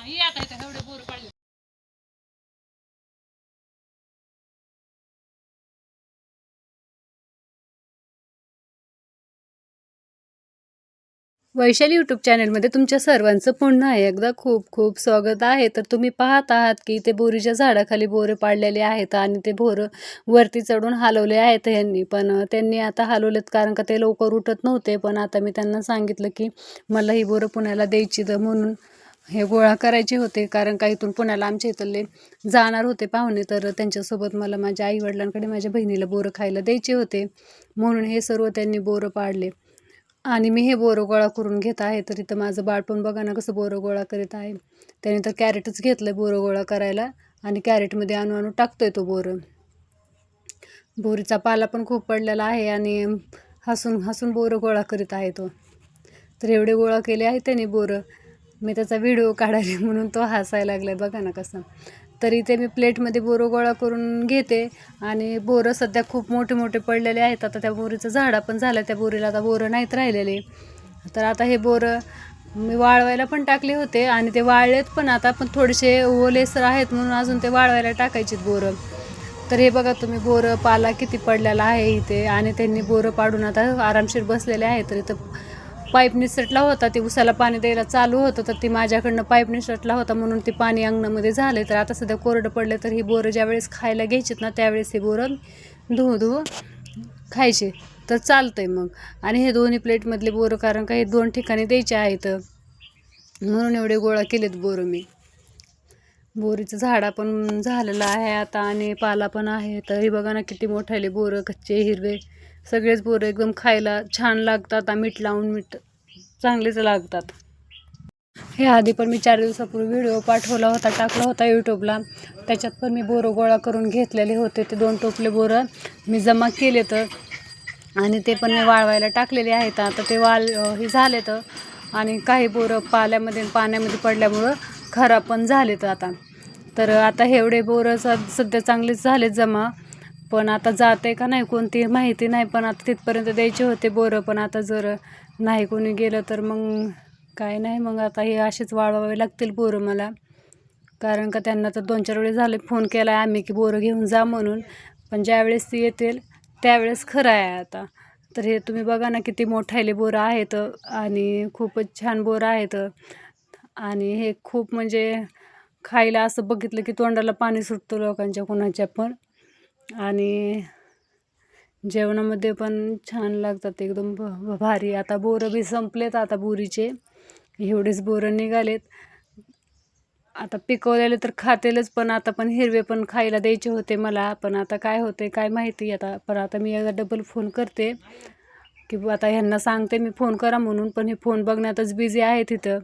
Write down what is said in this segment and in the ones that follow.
ये आता इथं एवढे वैशाली यूट्यूब चॅनलमध्ये तुमच्या सर्वांचं पुन्हा एकदा खूप खूप स्वागत आहे. तर तुम्ही पाहत आहात की ते बोरीच्या झाडाखाली बोरे पाडलेले आहेत आणि ते बोरं वरती चढून हलवले आहेत ह्यांनी. पण त्यांनी आता हलवलेत कारण का ते लवकर उठत नव्हते. पण आता मी त्यांना सांगितलं की मला ही बोरं पुण्याला द्यायची तर म्हणून हे गोळा करायचे होते कारण का इथून पुण्याला आमच्या इथले जाणार होते पाहुणे तर त्यांच्यासोबत मला माझ्या आईवडिलांकडे माझ्या बहिणीला बोरं खायला द्यायचे होते. म्हणून हे सर्व त्यांनी बोरं पाडले. आणि मी हे बोरं गोळा करून घेत आहे तर इथं माझं बाळपण बघा ना कसं बोरं गोळा करीत आहे. त्याने तर कॅरेटच घेतलं बोरं गोळा करायला आणि कॅरेटमध्ये आणू आणू टाकतोय तो बोरं. बोरीचा पाला पण खूप पडलेला आहे आणि हसून हसून बोरं गोळा करीत आहे तो. तर एवढे गोळा केले आहे त्याने बोरं. मी त्याचा व्हिडिओ काढायला म्हणून तो हसायला लागला आहे बघा ना कसं. तरी ते मी प्लेटमध्ये बोरं गोळा करून घेते आणि बोरं सध्या खूप मोठे मोठे पडलेले आहेत. आता त्या बोरीचं झाडा पण झालं त्या बोरीला आता बोरं नाहीत राहिलेले. तर आता हे बोरं मी वाळवायला पण टाकले होते आणि ते वाळलेत पण आता पण थोडेसे ओलेसर आहेत म्हणून अजून ते वाळवायला टाकायचे बोरं. तर हे बघा तुम्ही बोरं पाला किती पडलेला आहे इथे आणि त्यांनी बोरं पाडून आता आरामशीर बसलेले आहे तर इथं पाईप निसटला होता ते उसाला पाणी द्यायला चालू होतं तर ती माझ्याकडनं पाईप निसटला होता म्हणून ते पाणी अंगणामध्ये झाले तर आता सध्या कोरडं पडलं तर ही बोरं ज्यावेळेस खायला घ्यायचीत ना त्यावेळेस हे बोरं धुवू धुवू खायचे. तर चालतंय मग. आणि हे दोन्ही प्लेटमधले बोरं कारण काही दोन ठिकाणी द्यायचे आहेत. म्हणून एवढे गोळा केलेत बोरं मी. बोरीचं झाडा पण झालेलं आहे आता आणि पाला पण आहे. तर हे बघा ना किती मोठाले बोरं कच्चे हिरवे. सगळेच बोरं एकदम खायला छान लागतात मीठ लावून मीठ चांगलेच लागतात. हे आधी पण मी चार दिवसापूर्वी व्हिडिओ पाठवला होता टाकला होता यूट्यूबला त्याच्यात पण मी बोरं गोळा करून घेतलेले होते. ते दोन टोपले बोरं मी जमा केले तर आणि ते पण मी वाळवायला टाकलेले आहेत. आता ते वाळ हे झाले तर आणि काही बोरं पाल्यामध्ये पाण्यामध्ये पडल्यामुळं खराब पण झालेत आता. तर आता एवढे बोरं सध्या चांगलेच झाले जमा. पण आता जाते का नाही कोणती माहिती नाही. पण आता तिथपर्यंत द्यायचे होते बोरं पण आता जर नाही कोणी गेलं तर मग काय नाही. मग आता हे असेच वाळवावे लागतील बोरं मला. कारण का त्यांना तर दोन चार वेळेस झाले फोन केला आहे आम्ही की बोरं घेऊन जा म्हणून. पण ज्यावेळेस ती येतील त्यावेळेस खरं आहे आता. तर हे तुम्ही बघा ना किती मोठाले बोरं आहेत आणि खूपच छान बोरं आहेत. आणि हे खूप म्हणजे खायला असं बघितलं की तोंडाला पाणी सुटतं लोकांच्या कोणाच्या पण. आणि जेवणामध्ये पण छान लागतात एकदम भ भारी. आता बोरं बी संपलेत आता बोरीचे. एवढेच बोरं निघालेत. आता पिकवलेले तर खातेलच पण आता पण हिरवे पण खायला द्यायचे होते मला. पण आता काय होते काय माहिती आता. पण आता मी एकदा डबल फोन करते. की आता ह्यांना सांगते मी फोन करा म्हणून. पण हे फोन बघण्यातच बिझी आहे तिथं.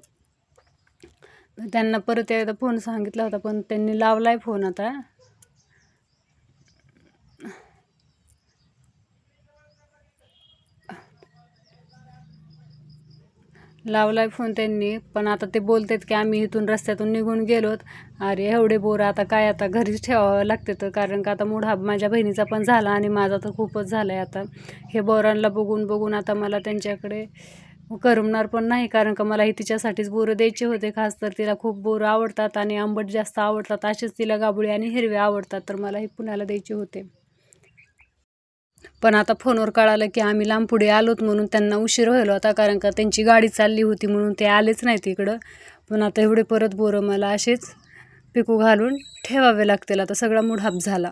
त्यांना परत एकदा फोन सांगितला होता पण त्यांनी लावला आहे फोन आता. लावलाय फोन त्यांनी पण आता ते बोलतात की आम्ही इथून रस्त्यातून निघून गेलोत. अरे एवढे बोरं आता काय आता घरीच ठेवावं लागते तर कारण का आता मुढा माझ्या बहिणीचा पण झाला आणि माझा तर खूपच झाला आहे आता. हे बोरांना बघून बघून आता मला त्यांच्याकडे करमणार पण नाही कारण का मलाही तिच्यासाठीच बोरं द्यायचे होते. खास तर तिला खूप बोरं आवडतात आणि आंबट जास्त आवडतात असेच तिला गाबुळे आणि हिरवे आवडतात तर मला हे पुण्याला द्यायचे होते. पण आता फोनवर कळालं की आम्ही लांब पुढे आलोत म्हणून त्यांना उशीर व्हायला होता कारण का त्यांची गाडी चालली होती म्हणून ते आलेच नाहीत इकडं पण आता एवढे परत बोरं मला असेच पिकू घालून ठेवावे लागतील. आता सगळा मुढाप झाला.